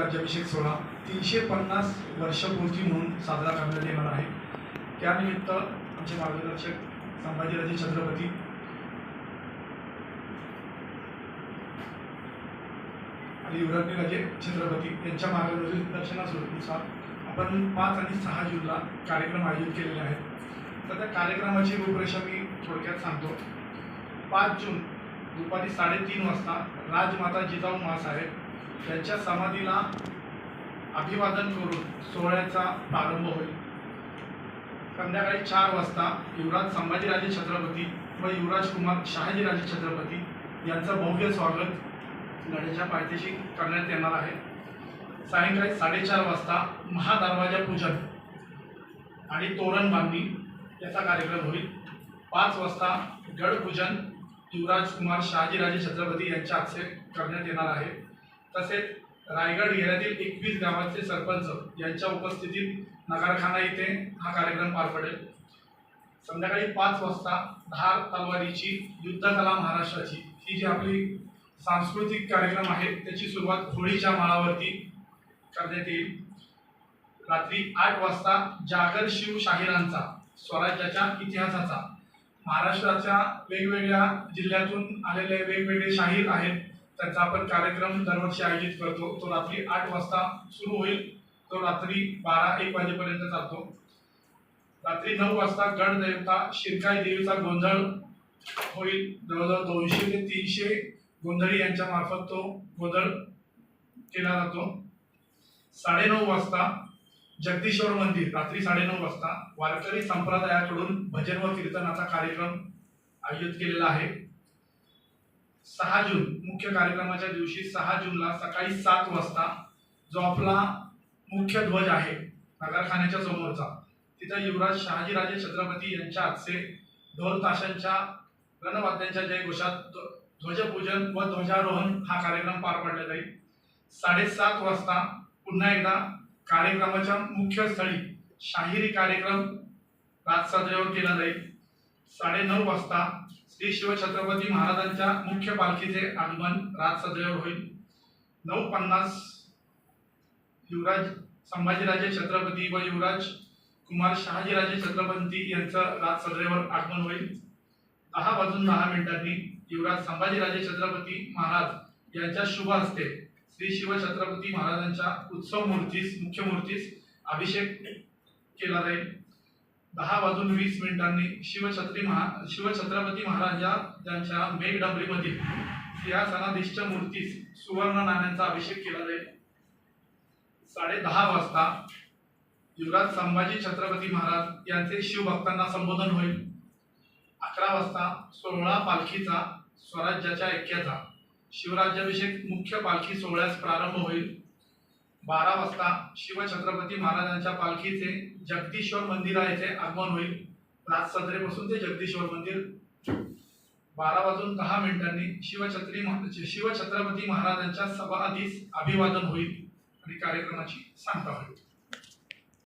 राज्याभिषेक सोहळा तीनशे पन्नास वर्षपूर्ती म्हणून साजरा करण्यात येणार आहे. त्यानिमित्त आमचे मार्गदर्शक संभाजीराजे छत्रपती. आणि युवराजराजे छत्रपती यांच्या मार्गदर्शनानुसार आपण पाच आणि सहा जूनला कार्यक्रम आयोजित केलेले आहेत. तर त्या कार्यक्रमाची रूपरेषा मी थोडक्यात सांगतो. पाच जून दुपारी साडेतीन वाजता राजमाता जिजाऊ महासाहेब त्यांच्या समाधीला अभिवादन करून सोहळ्याचा प्रारंभ होईल. संध्याकाळी चार वाजता युवराज संभाजीराजे छत्रपती व युवराज कुमार शहाजीराजे छत्रपती यांचं भव्य स्वागत गणेशा पायथ्याशी करण्यात येणार आहे. सायंकाळी साडेचार वाजता महादरवाजा पूजन आणि तोरण बांधणी याचा कार्यक्रम होईल. पाच वाजता गडपूजन युवराज कुमार शहाजीराजे छत्रपती यांच्या हस्ते करण्यात येणार आहे. तसेच रायगड येऱ्यातील एकवीस गावांचे सरपंच यांच्या उपस्थितीत नगरखाना येथे हा कार्यक्रम पार पडेल. संध्याकाळी पाच वाजता धार तलवारीची युद्धकला महाराष्ट्राची ही जी आपली सांस्कृतिक कार्यक्रम आहे त्याची सुरुवात होळीच्या माळावरती करण्यात येईल. रात्री आठ वाजता जागर शिव शाहिरांचा स्वराज्याच्या इतिहासाचा महाराष्ट्राच्या वेगवेगळ्या जिल्ह्यातून आलेले वेगवेगळे शाहीर आहेत. त्यांचा आपण कार्यक्रम दरवर्षी आयोजित करतो. तो रात्री आठ वाजता सुरू होईल. तो रात्री बारा एक वाजेपर्यंत चालतो. रात्री नऊ वाजता गणदेवता शिरकाई देवीचा गोंधळ होईल. जवळजवळ दोनशे ते तीनशे गोंधळी यांच्या मार्फत तो गोंधळ केला जातो. साडेनऊ वाजता जगदीश्वर मंदिर रात्री साडेनऊ वाजता वारकरी संप्रदायाकडून भजन व कीर्तनाचा कार्यक्रम आयोजित केलेला आहे. सहा जून मुख्य कार्यक्रमाच्या दिवशी सहा जूनला सकाळी सात वाजता जो आपला मुख्य ध्वज आहे नगरखान्याच्या समोरचा. तिथं युवराज शहाजीराजे छत्रपती यांच्या हातचे ढोल ताशांच्या रणवाद्यांच्या जयघोषात ध्व- ध्वजपूजन व ध्वजारोहण हा कार्यक्रम पार पाडला जाईल. साडेसात वाजता पुन्हा एकदा कार्यक्रमाच्या मुख्य स्थळी शाहिरी कार्यक्रम राजसाजऱ्यावर केला जाईल. साडेनऊ वाजता श्री शिवछत्रपती महाराजांच्या मुख्य पालखीचे आगमन राजसाजऱ्यावर होईल. नऊ पन्नास युवराज संभाजीराजे छत्रपती व युवराज कुमार शहाजीराजे छत्रपती यांचं राजसदरेवर आगमन होईल. दहा वाजून दहा मिनिटांनी युवराज संभाजीराजे छत्रपती महाराज यांच्या शुभ हस्ते श्री शिवछत्रपती महाराजांच्या उत्सव मूर्तीस मुख्य मूर्तीस अभिषेक केला जाईल. दहा वाजून वीस मिनिटांनी शिवछत्री महा शिवछत्रपती महाराजा यांच्या या सिंहासनाधीष्ट मूर्तीस सुवर्ण नाण्यांचा अभिषेक केला जाईल. साडे दहा वाजता युवराज संभाजी छत्रपती महाराज यांचे शिवभक्तांना संबोधन होईल. अकरा वाजता सोहळा पालखीचा स्वराज्याच्या ऐक्याचा. शिवराज्याभिषेक मुख्य पालखी सोहळ्यास प्रारंभ होईल. बारा वाजता शिवछत्रपती महाराजांच्या पालखीचे जगदीश्वर मंदिरा येथे आगमन होईल. राजसदरेपासून ते जगदीश्वर मंदिर. बारा वाजून दहा मिनिटांनी शिवछत्री शिवछत्रपती महाराजांच्या समाधीस अभिवादन होईल आणि कार्यक्रमाची सांगता होईल.